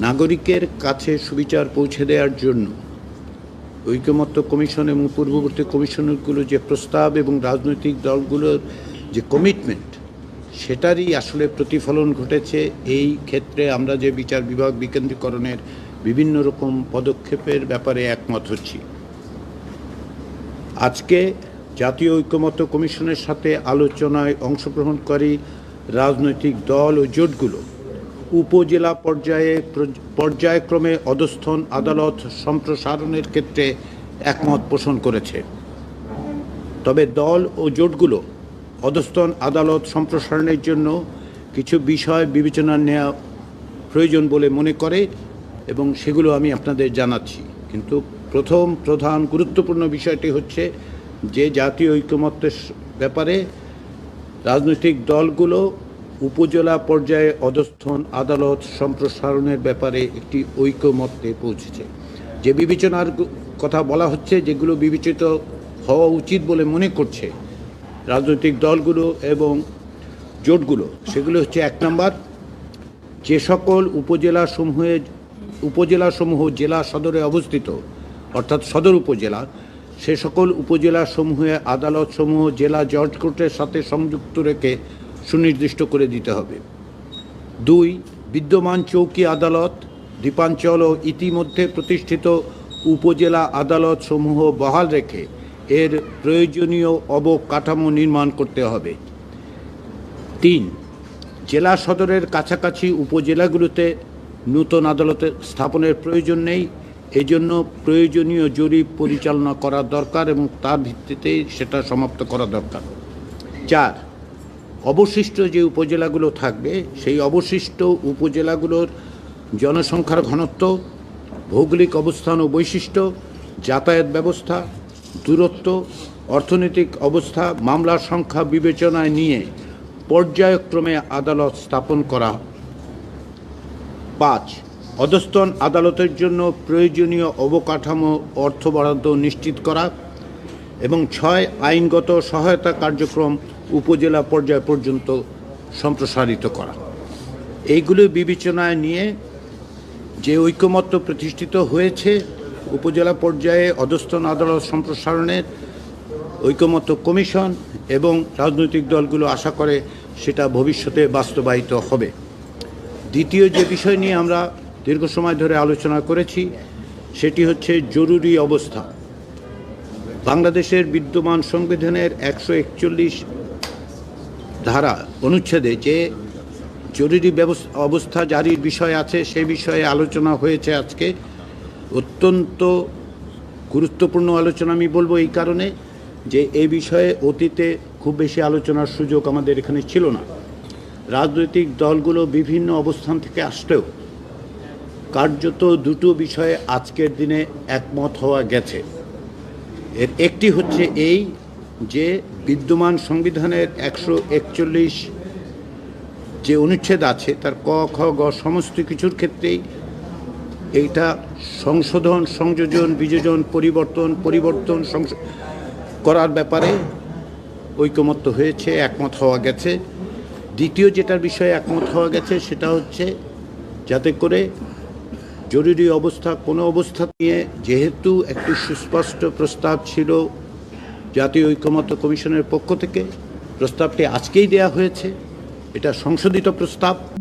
নাগরিকের কাছে সুবিচার পৌঁছে দেওয়ার জন্য ঐকমত্য কমিশন এবং পূর্ববর্তী কমিশনগুলো যে প্রস্তাব এবং রাজনৈতিক দলগুলোর যে কমিটমেন্ট সেটারই আসলে প্রতিফলন ঘটেছে। এই ক্ষেত্রে আমরা যে বিচার বিভাগ বিকেন্দ্রীকরণের বিভিন্ন রকম পদক্ষেপের ব্যাপারে একমত হচ্ছি। আজকে জাতীয় ঐক্যমত্য কমিশনের সাথে আলোচনায় অংশগ্রহণকারী রাজনৈতিক দল ও জোটগুলো উপজেলা পর্যায়ে প্র- পর্যায়ক্রমে অধস্থন আদালত সম্প্রসারণের ক্ষেত্রে একমত পোষণ করেছে। তবে দল ও জোটগুলো অধস্থন আদালত সম্প্রসারণের জন্য কিছু বিষয় বিবেচনা নেওয়া প্রয়োজন বলে মনে করে এবং সেগুলো আমি আপনাদের জানাচ্ছি। কিন্তু প্রথম প্রধান গুরুত্বপূর্ণ বিষয়টি হচ্ছে যে জাতীয় ঐক্যমত্যের ব্যাপারে রাজনৈতিক দলগুলো উপজেলা পর্যায়ে অধস্থন আদালত সম্প্রসারণের ব্যাপারে একটি ঐক্যমত্যে পৌঁছেছে। যে বিবেচনার কথা বলা হচ্ছে, যেগুলো বিবেচিত হওয়া উচিত বলে মনে করছে রাজনৈতিক দলগুলো এবং জোটগুলো, সেগুলো হচ্ছে এক নম্বর। যে সকল উপজেলা সমূহে উপজেলাসমূহ জেলা সদরে অবস্থিত, অর্থাৎ সদর উপজেলা, সে সকল উপজেলা সমূহে আদালতসমূহ জেলা জজ কোর্টের সাথে সংযুক্ত রেখে সুনির্দিষ্ট করে দিতে হবে। দুই, বিদ্যমান চৌকি আদালত দ্বীপাঞ্চল ও ইতিমধ্যে প্রতিষ্ঠিত উপজেলা আদালত সমূহ বহাল রেখে এর প্রয়োজনীয় অবকাঠামো নির্মাণ করতে হবে। তিন, জেলা সদরের কাছাকাছি উপজেলাগুলোতে নূতন আদালতে স্থাপনের প্রয়োজন নেই। এজন্য প্রয়োজনীয় জরিপ পরিচালনা করা দরকার এবং তার ভিত্তিতেই সেটা সমাপ্ত করা দরকার। চার অবশিষ্ট যে উপজেলাগুলো থাকবে, সেই অবশিষ্ট উপজেলাগুলোর জনসংখ্যার ঘনত্ব, ভৌগোলিক অবস্থান ও বৈশিষ্ট্য, যাতায়াত ব্যবস্থা, দূরত্ব, অর্থনৈতিক অবস্থা, মামলার সংখ্যা বিবেচনায় নিয়ে পর্যায়ক্রমে আদালত স্থাপন করা। পাঁচ, অধস্তন আদালতের জন্য প্রয়োজনীয় অবকাঠামো অর্থ বরাদ্দ নিশ্চিত করা। এবং ছয়, আইনগত সহায়তা কার্যক্রম উপজেলা পর্যায় পর্যন্ত সম্প্রসারিত করা। এইগুলো বিবেচনায় নিয়ে যে ঐকমত্য প্রতিষ্ঠিত হয়েছে, উপজেলা পর্যায়ে অধস্তন আদালত সম্প্রসারণের ঐকমত্য কমিশন এবং রাজনৈতিক দলগুলো আশা করে সেটা ভবিষ্যতে বাস্তবায়িত হবে। দ্বিতীয় যে বিষয় নিয়ে আমরা দীর্ঘ সময় ধরে আলোচনা করেছি, সেটি হচ্ছে জরুরি অবস্থা। বাংলাদেশের বিদ্যমান সংবিধানের একশো একচল্লিশ ধারা অনুচ্ছেদে যে জরুরি অবস্থা জারির বিষয় আছে, সে বিষয়ে আলোচনা হয়েছে আজকে। অত্যন্ত গুরুত্বপূর্ণ আলোচনা আমি বলব এই কারণে যে এই বিষয়ে অতীতে খুব বেশি আলোচনার সুযোগ আমাদের এখানে ছিল না। রাজনৈতিক দলগুলো বিভিন্ন অবস্থান থেকে আসলেও কার্যত দুটো বিষয়ে আজকের দিনে একমত হওয়া গেছে। এর একটি হচ্ছে এই যে বিদ্যমান সংবিধানের একশো একচল্লিশ যে অনুচ্ছেদ আছে, তার ক, খ, গ সমস্ত কিছুর ক্ষেত্রেই এইটা সংশোধন, সংযোজন, বিযোজন, পরিবর্তন পরিবর্তন করার ব্যাপারে ঐকমত্য হয়েছে, একমত হওয়া গেছে। দ্বিতীয় যেটার বিষয়ে একমত হওয়া গেছে, সেটা হচ্ছে যাতে করে জরুরি অবস্থা, কোনো অবস্থা নিয়ে যেহেতু একটি সুস্পষ্ট প্রস্তাব ছিল জাতীয় ঐক্যমত্য কমিশনের পক্ষ থেকে প্রস্তাবটি আজকেই দেয়া হয়েছে। এটা সংশোধিত প্রস্তাব।